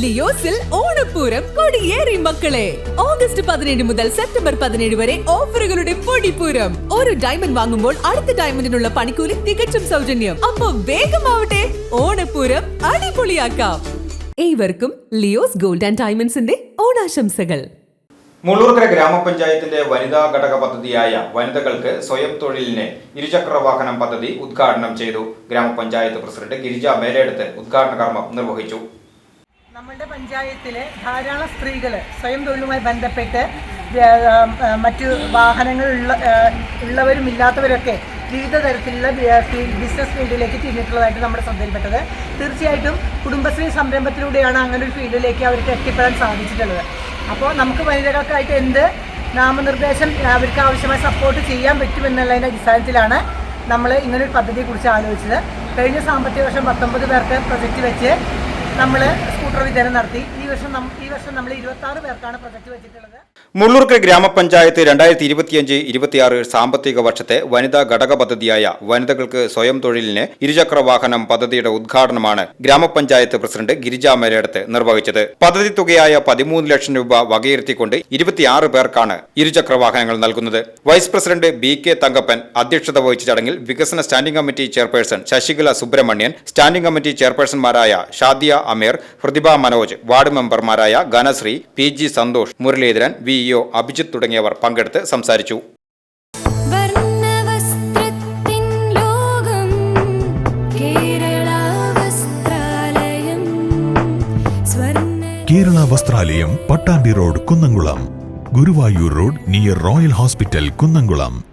ലിയോസിൽ ഓണപ്പൂരം കൊടിയേറി മക്കളെ. ഓഗസ്റ്റ് പതിനേഴ് മുതൽ സെപ്റ്റംബർ പതിനേഴ് വരെ ഓഫറുകളുടെ പൊടിപ്പൂരം. ഒരു ഡയമണ്ട് വാങ്ങുമ്പോൾ അടുത്ത ഡയമണ്ടിനുള്ള പണിക്കൂലി തികച്ചും സൗജന്യം. അപ്പൊ വേഗമാവട്ടെ ഓണപ്പൂരം അടിപൊളിയാക്കാം. ഏവർക്കും ലിയോസ് ഗോൾഡ് ആൻഡ് ഡയമണ്ട്സിന്റെ ഓണാശംസകൾ. മുള്ളൂർക്കര ഗ്രാമപഞ്ചായത്തിന്റെ വനിതാ ഘടക പദ്ധതിയായ വനിതകൾക്ക് സ്വയം തൊഴിലിന് ഇരുചക്ര വാഹനം പദ്ധതി ഉദ്ഘാടനം ചെയ്തു ഗ്രാമപഞ്ചായത്ത് പ്രസിഡന്റ് ഗിരിജ മേലെടുത്ത് ഉദ്ഘാടന കർമ്മം നിർവഹിച്ചു. നമ്മളുടെ പഞ്ചായത്തിലെ ധാരാളം സ്ത്രീകൾ സ്വയം തൊഴിലുമായി ബന്ധപ്പെട്ട് മറ്റു വാഹനങ്ങൾ ഉള്ള ഉള്ളവരും ഇല്ലാത്തവരൊക്കെ വിവിധ തരത്തിലുള്ള ബിസിനസ് ഫീൽഡിലേക്ക് തിരിഞ്ഞിട്ടുള്ളതായിട്ട് നമ്മുടെ ശ്രദ്ധയിൽപ്പെട്ടത്. തീർച്ചയായിട്ടും കുടുംബശ്രീ സംരംഭത്തിലൂടെയാണ് അങ്ങനെ ഒരു ഫീൽഡിലേക്ക് അവർക്ക് എത്തിപ്പെടാൻ സാധിച്ചിട്ടുള്ളത്. അപ്പോൾ നമുക്ക് വനിതകൾക്കായിട്ട് എന്ത് നാമനിർദ്ദേശം അവർക്ക് ആവശ്യമായ സപ്പോർട്ട് ചെയ്യാൻ പറ്റുമെന്നുള്ളതിന്റെ അടിസ്ഥാനത്തിലാണ് നമ്മൾ ഇങ്ങനൊരു പദ്ധതിയെക്കുറിച്ച് ആലോചിച്ചത്. കഴിഞ്ഞ സാമ്പത്തിക വർഷം പത്തൊമ്പത് പേർക്ക് പ്രൊജക്റ്റ് വെച്ച് നമ്മൾ വിതരണം നടത്തി. ഈ വർഷം ഈ വർഷം നമ്മൾ ഇരുപത്തി ആറ് പേർക്കാണ് വെച്ചിട്ടുള്ളത്. മുള്ളൂർക്കര ഗ്രാമപഞ്ചായത്ത് രണ്ടായിരത്തി ഇരുപത്തിയഞ്ച് ഇരുപത്തിയാറ് സാമ്പത്തിക വർഷത്തെ വനിതാ ഘടക പദ്ധതിയായ വനിതകൾക്ക് സ്വയം തൊഴിലിന് ഇരുചക്ര വാഹനം പദ്ധതിയുടെ ഉദ്ഘാടനമാണ് ഗ്രാമപഞ്ചായത്ത് പ്രസിഡന്റ് ഗിരിജ മേലെടുത്ത് നിർവഹിച്ചത്. പദ്ധതി തുകയായ പതിമൂന്ന് ലക്ഷം രൂപ വകയിരുത്തിക്കൊണ്ട് ഇരുപത്തിയാറ് പേർക്കാണ് ഇരുചക്ര വാഹനങ്ങൾ നൽകുന്നത്. Vice president B K Thankappan അധ്യക്ഷത വഹിച്ച ചടങ്ങിൽ വികസന standing committee chairperson Sasikala Subramanian standing committee ചെയർപേഴ്സൺമാരായ Shadiya Ameer Prathibha Manoj ward മെമ്പർമാരായ Ghanasree P G Santhosh Muraleedharan V EO Abhijith തുടങ്ങിയവർ പങ്കെടുത്ത് സംസാരിച്ചു. വർണവസ്ത്രത്തിൻ ലോകം Kerala Vasthralayam Swarna Kerala Vasthralayam Pattambi road Kunnamkulam. Guruvayur road near royal hospital Kunnamkulam.